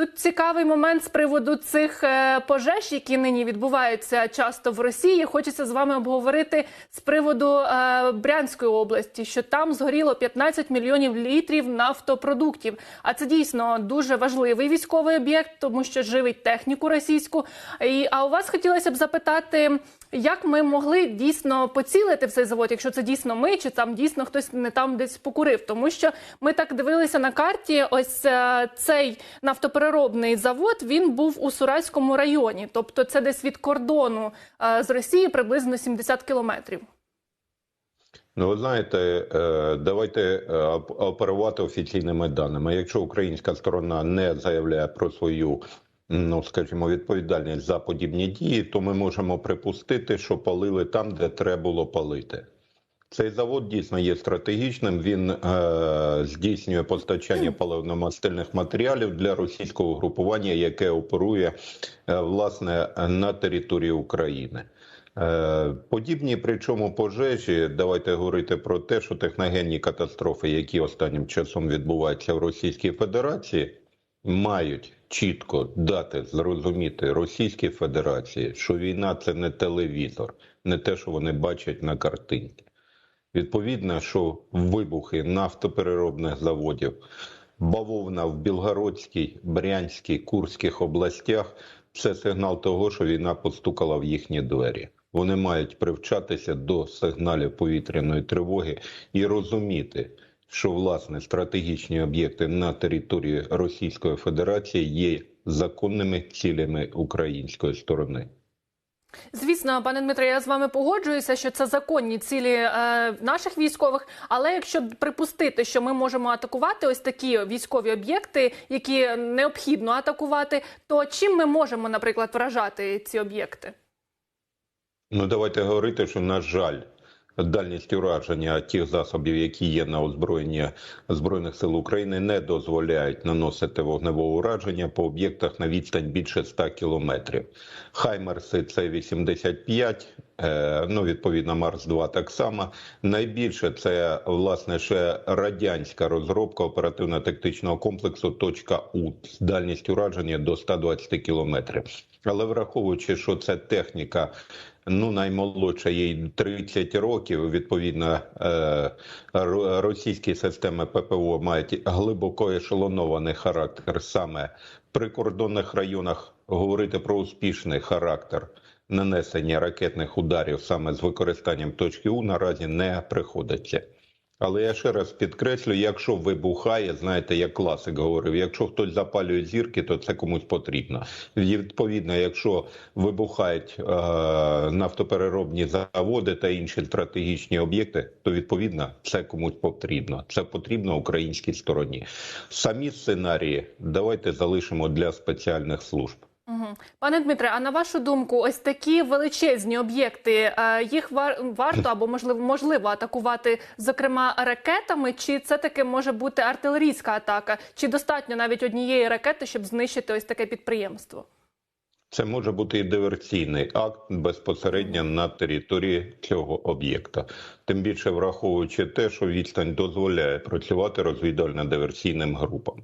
Тут цікавий момент з приводу цих е, пожеж, які нині відбуваються часто в Росії. Хочеться з вами обговорити з приводу е, Брянської області, що там згоріло 15 мільйонів літрів нафтопродуктів. А це дійсно дуже важливий військовий об'єкт, тому що живить техніку російську. А у вас хотілося б запитати, як ми могли дійсно поцілити в цей завод, якщо це дійсно ми, чи там дійсно хтось не там десь покурив? Тому що ми так дивилися на карті. Ось е, цей нафтопереробний завод він був у Суральському районі, тобто це десь від кордону е, з Росії приблизно 70 кілометрів. Ну, ви знаєте, е, давайте оперувати офіційними даними. Якщо українська сторона не заявляє про свою, ну скажімо, відповідальність за подібні дії, то ми можемо припустити, що палили там, де треба було палити. Цей завод дійсно є стратегічним. Він е, здійснює постачання паливно-мастильних матеріалів для російського групування, яке оперує е, власне на території України. Е, Подібні, причому пожежі, давайте говорити про те, що техногенні катастрофи, які останнім часом відбуваються в Російській Федерації, мають чітко дати зрозуміти Російській Федерації, що війна це не телевізор, не те, що вони бачать на картинці. Відповідно, що вибухи нафтопереробних заводів, бавовна в Білгородській, Брянській, Курських областях це сигнал того, що війна постукала в їхні двері. Вони мають привчатися до сигналів повітряної тривоги і розуміти, що власне стратегічні об'єкти на території Російської Федерації є законними цілями української сторони. Звісно, пане Дмитре, я з вами погоджуюся, що це законні цілі е, наших військових. Але якщо припустити, що ми можемо атакувати ось такі військові об'єкти, які необхідно атакувати, то чим ми можемо, наприклад, вражати ці об'єкти? Ну, давайте говорити, що на жаль, дальність ураження тих засобів, які є на озброєнні збройних сил України, не дозволяють наносити вогневе ураження по об'єктах на відстань більше 100 кілометрів. Хаймерси це 85, е, ну відповідно, Марс 2 так само. Найбільше це власне ще радянська розробка оперативно-тактичного комплексу «Точка У» з дальністю ураження до 120 кілометрів. Але враховуючи, що це техніка ну наймолодша їй 30 років. Відповідно, е, російські системи ППО мають глибоко ешелонований характер саме в прикордонних районах. Говорити про успішний характер нанесення ракетних ударів саме з використанням точки У наразі не приходиться. Але я ще раз підкреслю: якщо вибухає, знаєте, як класик говорив, якщо хтось запалює зірки, то це комусь потрібно. Відповідно, якщо вибухають е, нафтопереробні заводи та інші стратегічні об'єкти, то відповідно це комусь потрібно. Це потрібно українській стороні. Самі сценарії давайте залишимо для спеціальних служб. Пане Дмитре, а на вашу думку, ось такі величезні об'єкти, е, їх варто або можливо можливо атакувати, зокрема ракетами, чи це таки може бути артилерійська атака, чи достатньо навіть однієї ракети, щоб знищити ось таке підприємство? Це може бути і диверсійний акт безпосередньо на території цього об'єкта. Тим більше враховуючи те, що відстань дозволяє працювати розвідувально-диверсійним групам.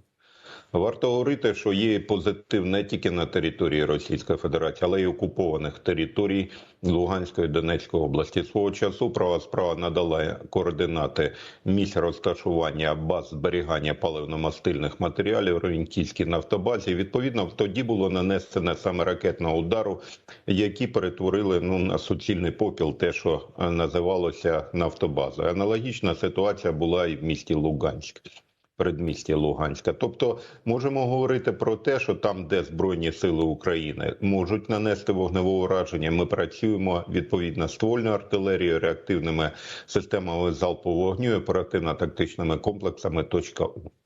Варто говорити, що є позитив не тільки на території Російської Федерації, але й окупованих територій Луганської Донецької області. Свого часу права справа надала координати місць розташування баз зберігання паливно-мастильних матеріалів Ровеньківській нафтобазі. Відповідно, тоді було нанесено саме ракетного удару, які перетворили ну на суцільний попіл, те, що е, називалося нафтобазою. Аналогічна ситуація була і в місті Луганськ передмісті Луганська. Тобто можемо говорити про те, що там, де Збройні сили України можуть нанести вогневе ураження, ми працюємо відповідно ствольною артилерією, реактивними системами залпового вогню, оперативно-тактичними комплексами «Точка У».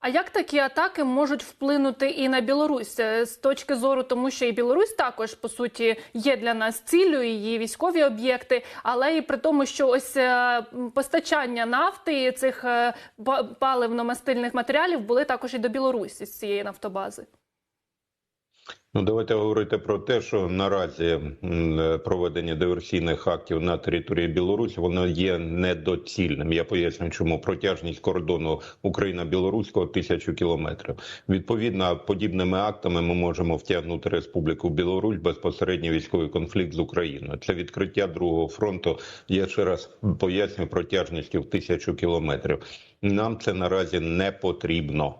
А як такі атаки можуть вплинути і на Білорусь Е, з точки зору, тому що і Білорусь також по суті є для нас ціллю, її військові об'єкти, але і при тому, що ось е, постачання нафти і цих е, па- паливно-мастильних матеріалів були також і до Білорусі з цієї нафтобази. Ну, давайте говорити про те, що наразі проведення диверсійних актів на території Білорусі воно є недоцільним. Я поясню, чому протяжність кордону Україна-Білоруського тисячу кілометрів. Відповідно, подібними актами ми можемо втягнути Республіку Білорусь в безпосередній військовий конфлікт з Україною. Це відкриття другого фронту. Я ще раз поясню протяжністю в тисячу кілометрів. Нам це наразі не потрібно.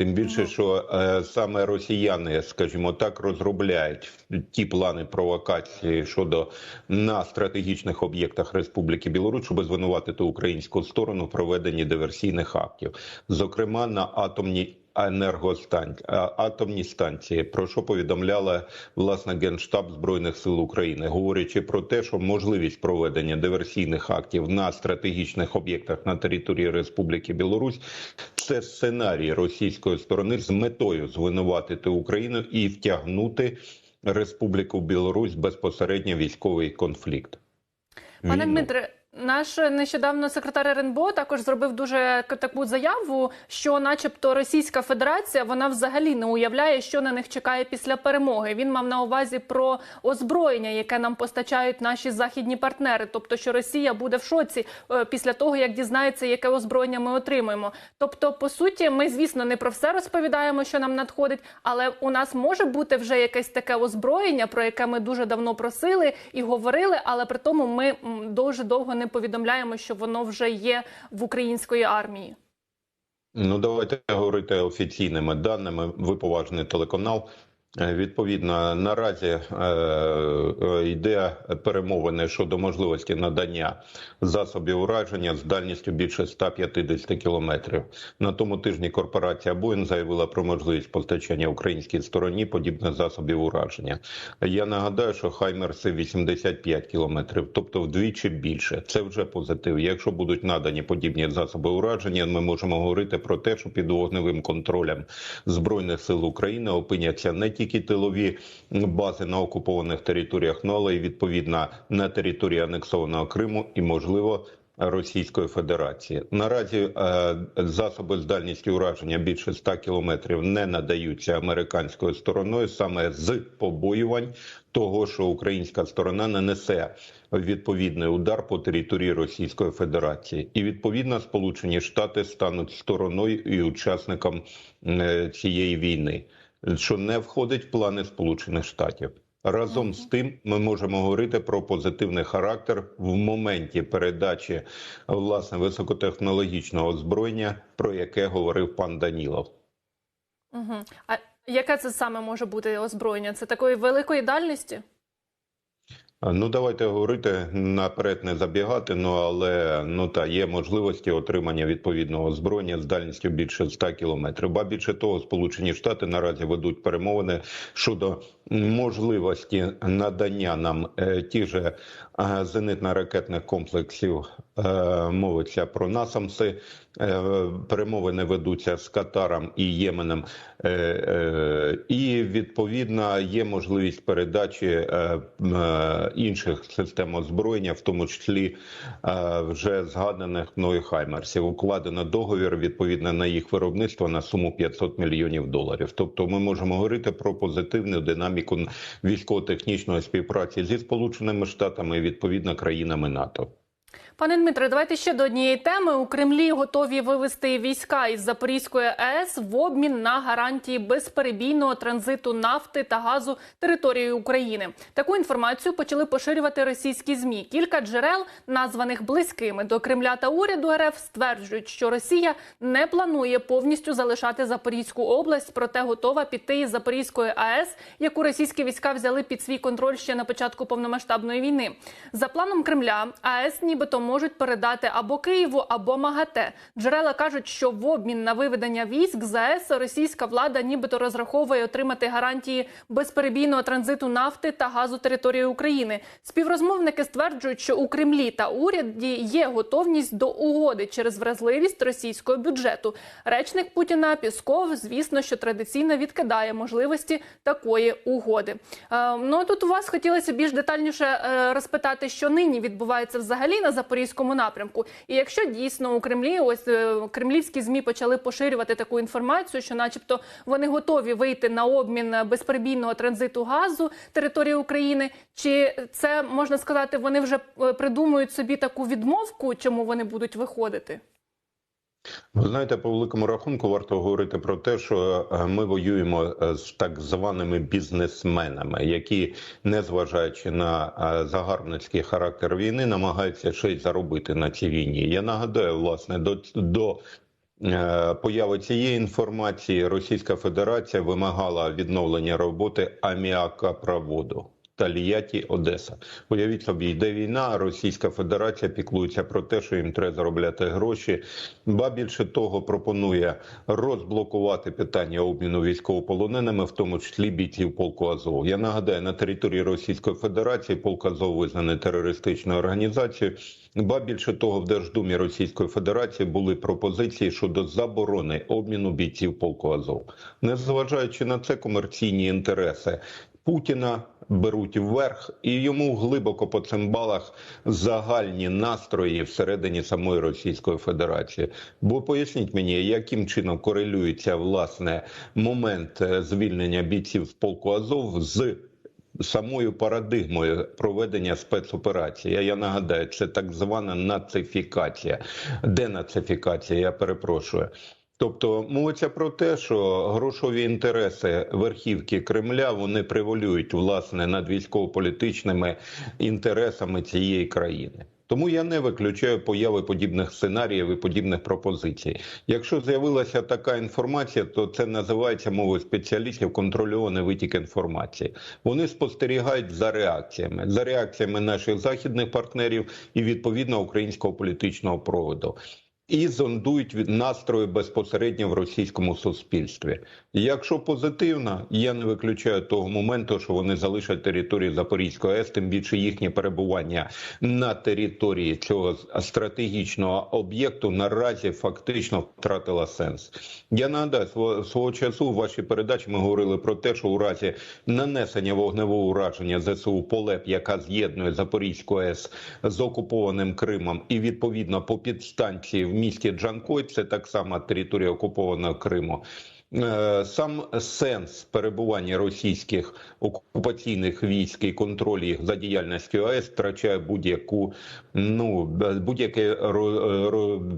Тим більше, що е, саме росіяни, скажімо так, розробляють ті плани провокації щодо на стратегічних об'єктах Республіки Білорусь, щоб звинуватити українську сторону в проведенні диверсійних актів, зокрема на атомній енергостанції, атомні станції, про що повідомляла власне генштаб збройних сил України, говорячи про те, що можливість проведення диверсійних актів на стратегічних об'єктах на території Республіки Білорусь це сценарій російської сторони з метою звинуватити Україну і втягнути Республіку Білорусь безпосередньо військовий конфлікт. Пане Дмитре, наш нещодавно секретар РНБО також зробив дуже таку заяву, що, начебто, Російська Федерація вона взагалі не уявляє, що на них чекає після перемоги. Він мав на увазі про озброєння, яке нам постачають наші західні партнери. Тобто, що Росія буде в шоці е, після того, як дізнається, яке озброєння ми отримуємо. Тобто, по суті, ми, звісно, не про все розповідаємо, що нам надходить, але у нас може бути вже якесь таке озброєння, про яке ми дуже давно просили і говорили, але при тому ми дуже довго не повідомляємо, що воно вже є в української армії. Ну, давайте говорити офіційними даними. Ви поважний телеканал. Е, Відповідно, наразі е, е, йде перемовини щодо можливості надання засобів ураження з дальністю більше 150 кілометрів. На тому тижні корпорація Боїн заявила про можливість постачання українській стороні подібних засобів ураження. Я нагадаю, що Хаймерси 85 кілометрів, тобто вдвічі більше. Це вже позитив. Якщо будуть надані подібні засоби ураження, ми можемо говорити про те, що під вогневим контролем збройних сил України опиняться не тільки тилові бази на окупованих територіях, ну але й відповідно на території анексованого Криму і можливо. Російської Федерації наразі е, засоби з дальністю ураження більше 100 кілометрів не надаються американською стороною саме з побоювань того, що українська сторона нанесе відповідний удар по території Російської Федерації, і відповідно Сполучені Штати стануть стороною і учасником е, цієї війни, що не входить в плани Сполучених Штатів. Разом з тим, ми можемо говорити про позитивний характер в моменті передачі власне високотехнологічного озброєння, про яке говорив пан Данілов. Угу. А яке це саме може бути озброєння? Це такої великої дальності? Ну, давайте говорити наперед не забігати. Ну але ну та є можливості отримання відповідного озброєння з дальністю більше 100 кілометрів. Ба більше того, Сполучені Штати наразі ведуть перемовини щодо можливості надання нам е, ті же е, зенитно-ракетних комплексів. Е, мовиться про насамси. Е, перемовини ведуться з Катаром і Єменом, е, е, і відповідно є можливість передачі е, е, інших систем озброєння, в тому числі е, вже згаданих мною Хаймерсів. Укладено договір відповідно на їх виробництво на суму 500 мільйонів доларів. Тобто, ми можемо говорити про позитивну динаміку військово-технічної співпраці зі сполученими штатами і відповідно країнами НАТО. Пане Дмитре, давайте ще до однієї теми. У Кремлі готові вивести війська із Запорізької АЕС в обмін на гарантії безперебійного транзиту нафти та газу територією України. Таку інформацію почали поширювати російські змі. Кілька джерел, названих близькими до Кремля та уряду РФ, стверджують, що Росія не планує повністю залишати Запорізьку область, проте готова піти із Запорізької АЕС, яку російські війська взяли під свій контроль ще на початку повномасштабної війни. За планом Кремля, АЕС нібито можуть передати або Києву, або МАГАТЕ. Джерела кажуть, що в обмін на виведення військ з АЕС російська влада нібито розраховує отримати гарантії безперебійного транзиту нафти та газу території України. Співрозмовники стверджують, що у Кремлі та уряді є готовність до угоди через вразливість російського бюджету. Речник Путіна Пісков, звісно, що традиційно відкидає можливості такої угоди. Е, ну тут у вас хотілося більш детальніше е, розпитати, що нині відбувається взагалі на на запорізькому напрямку. І якщо дійсно у Кремлі, ось е, кремлівські змі почали поширювати таку інформацію, що, начебто, вони готові вийти на обмін безперебійного транзиту газу території України, чи це можна сказати, вони вже е, придумують собі таку відмовку, чому вони будуть виходити? Ви знаєте, по великому рахунку варто говорити про те, що е, ми воюємо е, з так званими бізнесменами, які, незважаючи на е, загарбницький характер війни, намагаються щось заробити на цій війні. Я нагадаю, власне, до, до появи цієї інформації Російська Федерація вимагала відновлення роботи аміакопроводу. Тальяті, Одеса. Уявіть собі, йде війна, Російська Федерація піклується про те, що їм треба заробляти гроші. Ба більше того, пропонує розблокувати питання обміну військовополоненими, в тому числі бійців полку Азов. Я нагадаю, на території Російської Федерації полк Азов визнаний терористичною організацією. Ба більше того, в Держдумі Російської Федерації були пропозиції щодо заборони обміну бійців полку Азов, незважаючи на це комерційні інтереси. Путіна беруть вверх, і йому глибоко по цимбалах загальні настрої всередині самої Російської Федерації. Бо поясніть мені, яким чином корелюється власне момент е, звільнення бійців з полку Азов з самою парадигмою проведення спецоперації. Я, нагадаю, це так звана нацифікація. Денацифікація, я перепрошую. Тобто мовиться про те, що грошові інтереси верхівки Кремля вони превалюють власне над військово-політичними інтересами цієї країни. Тому я не виключаю появи подібних сценаріїв і подібних пропозицій. Якщо з'явилася така інформація, то це називається мовою спеціалістів контрольований витік інформації. Вони спостерігають за реакціями, за реакціями наших західних партнерів і відповідно українського політичного проводу і зондують від настрою безпосередньо в російському суспільстві. Якщо позитивно, я не виключаю того моменту, що вони залишать територію Запорізької АЕС, тим більше їхнє перебування на території цього стратегічного об'єкту наразі фактично втратило сенс. Я нагадаю, свого часу в вашій передачі ми говорили про те, що у разі нанесення вогневого ураження ЗСУ Полеп, яка з'єднує Запорізьку АЕС з окупованим Кримом, і відповідно по підстанції в місті Джанкой, це так само територія окупованого Криму. Е, Сам сенс перебування російських окупаційних військ і контроль їх за діяльністю АЕС втрачає будь-яку ну будь-яке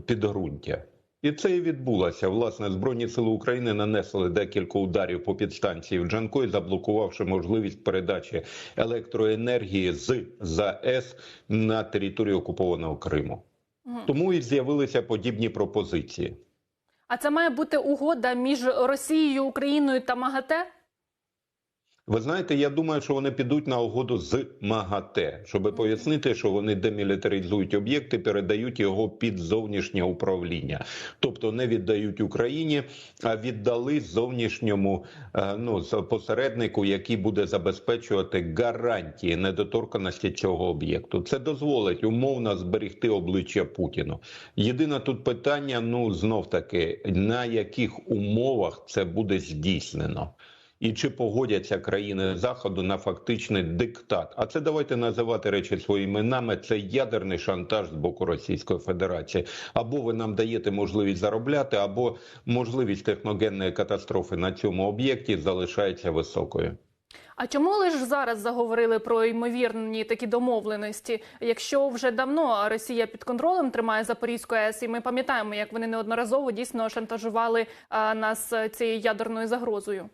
підґрунтя. І це і відбулося. Власне, збройні сили України нанесли декілька ударів по підстанції в Джанкой, заблокувавши можливість передачі електроенергії з ЗАЕС на територію окупованого Криму. Тому і з'явилися подібні пропозиції. А це має бути угода між Росією, Україною та МАГАТЕ? Ви знаєте, я думаю, що вони підуть на угоду з МАГАТЕ, щоб пояснити, що вони демілітаризують об'єкти, передають його під зовнішнє управління, тобто не віддають Україні, а віддали зовнішньому е, ну посереднику, який буде забезпечувати гарантії недоторканості цього об'єкту. Це дозволить умовно зберегти обличчя Путіну. Єдине тут питання: ну знов таки на яких умовах це буде здійснено і чи погодяться країни заходу на фактичний диктат. А це давайте називати речі своїми іменами. Це ядерний шантаж з боку Російської Федерації. Або ви нам даєте можливість заробляти, або можливість техногенної катастрофи на цьому об'єкті залишається високою. А чому лише зараз заговорили про ймовірні такі домовленості? Якщо вже давно Росія під контролем тримає Запорізьку АЕС, і ми пам'ятаємо, як вони неодноразово дійсно шантажували нас цією ядерною загрозою.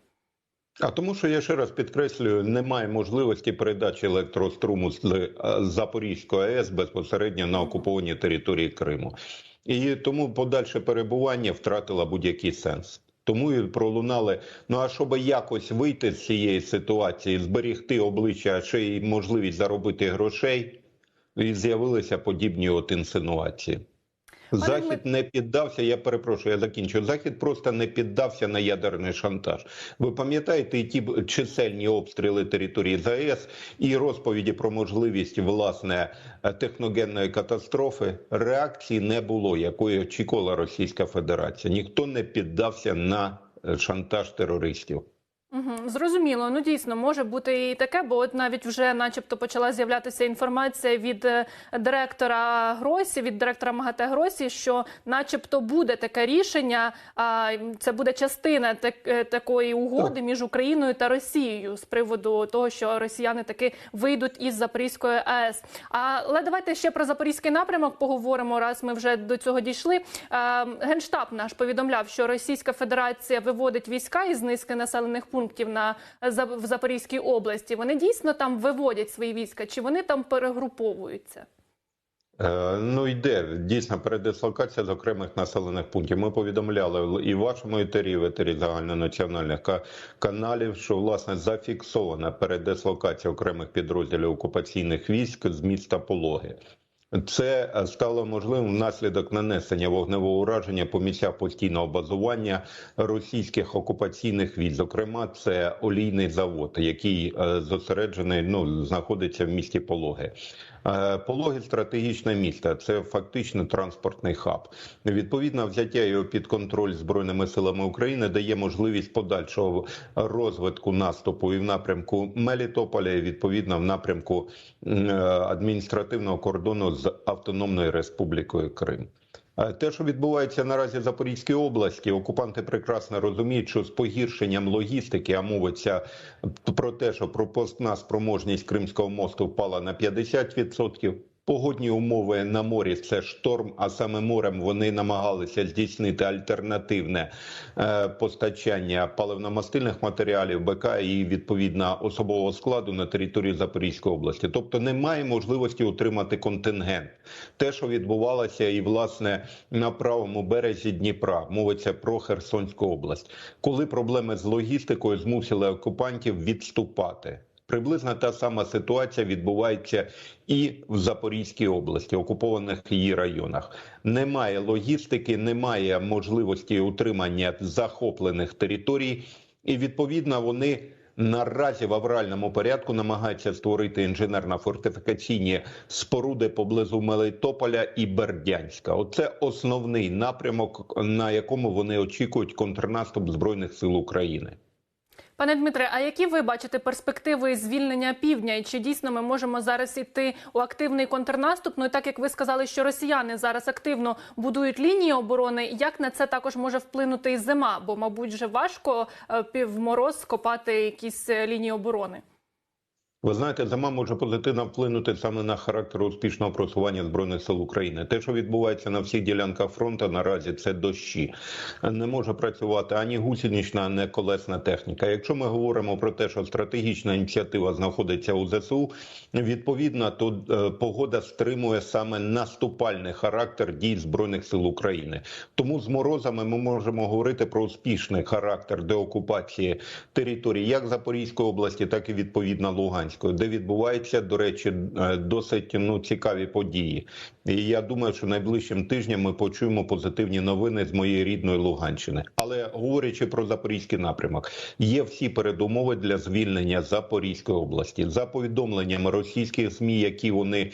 А тому, що я ще раз підкреслюю, немає можливості передачі електроструму з е, Запорізької АЕС безпосередньо на окупованій території Криму, і тому подальше перебування втратило будь-який сенс. Тому і пролунали. Ну а щоб якось вийти з цієї ситуації, зберігти обличчя, а ще й можливість заробити грошей, і з'явилися подібні от інсинуації. Захід не піддався. Я перепрошую, я закінчу. Захід просто не піддався на ядерний шантаж. Ви пам'ятаєте і ті чисельні обстріли території ЗАЕС і розповіді про можливість власне техногенної катастрофи? Реакції не було, якої очікувала Російська Федерація. Ніхто не піддався на шантаж терористів. Угу, зрозуміло. Ну дійсно може бути і таке, бо от навіть вже, начебто, почала з'являтися інформація від е, директора Гросі, від директора МАГАТЕ Гросі, що, начебто, буде таке рішення. А це буде частина так, е, такої угоди між Україною та Росією з приводу того, що росіяни таки вийдуть із Запорізької АЕС. Але давайте ще про запорізький напрямок поговоримо. Раз ми вже до цього дійшли. Генштаб наш повідомляв, що Російська Федерація виводить війська із низки населених пунктів на За- в Запорізькій області. Вони дійсно там виводять свої війська, чи вони там перегруповуються? Е, Ну йде дійсно передислокація з окремих населених пунктів. Ми повідомляли і в вашому етері, в етері загальнонаціональних ка- каналів, що власне зафіксована передислокація окремих підрозділів окупаційних військ з міста Пологи. Це е, стало можливим внаслідок нанесення вогневого ураження по місцях постійного базування російських окупаційних військ. Зокрема, це олійний завод, який е, зосереджений, ну знаходиться в місті Пологи. Е, Пологи стратегічне місто, це фактично транспортний хаб. Відповідно, взяття його під контроль збройними силами України дає можливість подальшого розвитку наступу і в напрямку Мелітополя, і відповідно в напрямку е, адміністративного кордону з Автономною Республікою Крим. Е, Те, що відбувається наразі в Запорізькій області, окупанти прекрасно розуміють, що з погіршенням логістики, а мовиться про те, що пропускна спроможність Кримського мосту впала на 50%. Погодні умови на морі це шторм, а саме морем вони намагалися здійснити альтернативне е, постачання паливно-мастильних матеріалів БК і відповідно особового складу на території Запорізької області. Тобто немає можливості утримати контингент. Те, що відбувалося, і власне на правому березі Дніпра, мовиться про Херсонську область, коли проблеми з логістикою змусили окупантів відступати. Приблизно та сама ситуація відбувається і в Запорізькій області, окупованих її районах. Немає логістики, немає можливості утримання захоплених територій, і відповідно вони. Наразі в авральному порядку намагаються створити інженерно-фортифікаційні споруди поблизу Мелитополя і Бердянська. Оце основний напрямок, на якому вони очікують контрнаступ збройних сил України. Пане Дмитре, а які ви бачите перспективи звільнення півдня? І чи дійсно ми можемо зараз іти у активний контрнаступ? Ну і так як ви сказали, що росіяни зараз активно будують лінії оборони, як на це також може вплинути і зима? Бо, мабуть, вже важко півмороз копати якісь е, лінії оборони. Ви знаєте, зима може позитивно вплинути саме на характер успішного просування збройних сил України. Те, що відбувається на всіх ділянках фронту, наразі це дощі. Не може працювати ані гусенична, ані колесна техніка. Якщо ми говоримо про те, що стратегічна ініціатива знаходиться у ЗСУ, відповідно, то е, погода стримує саме наступальний характер дій збройних сил України. Тому з морозами ми можемо говорити про успішний характер деокупації територій як Запорізької області, так і відповідно Луганської, де відбуваються, до речі, е, досить ну цікаві події. І я думаю, що найближчим тижнем ми почуємо позитивні новини з моєї рідної Луганщини. Але говорячи про запорізький напрямок, є всі передумови для звільнення Запорізької області за повідомленнями російських змі, які вони.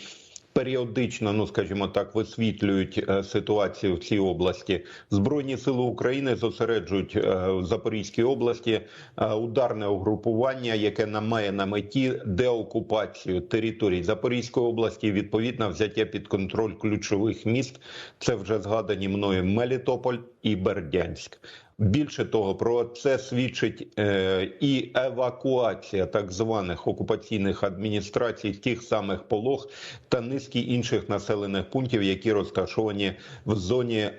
Періодично, ну скажімо так, висвітлюють е, ситуацію в цій області. Збройні сили України зосереджують е, в Запорізькій області е, ударне угрупування, яке має на меті деокупацію територій Запорізької області, відповідно взяття під контроль ключових міст. Це вже згадані мною Мелітополь і Бердянськ. Більше того, про це свідчить е, і евакуація так званих окупаційних адміністрацій тих самих полог та низки інших населених пунктів, які розташовані в зоні е,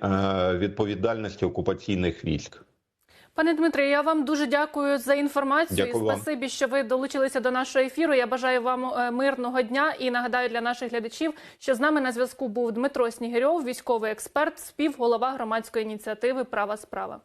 відповідальності окупаційних військ. Пане Дмитре, я вам дуже дякую за інформацію. Дякую вам. спасибі, що ви долучилися до нашого ефіру. Я бажаю вам е, мирного дня і нагадаю для наших глядачів, що з нами на зв'язку був Дмитро Снігирьов, військовий експерт, співголова громадської ініціативи Права справа.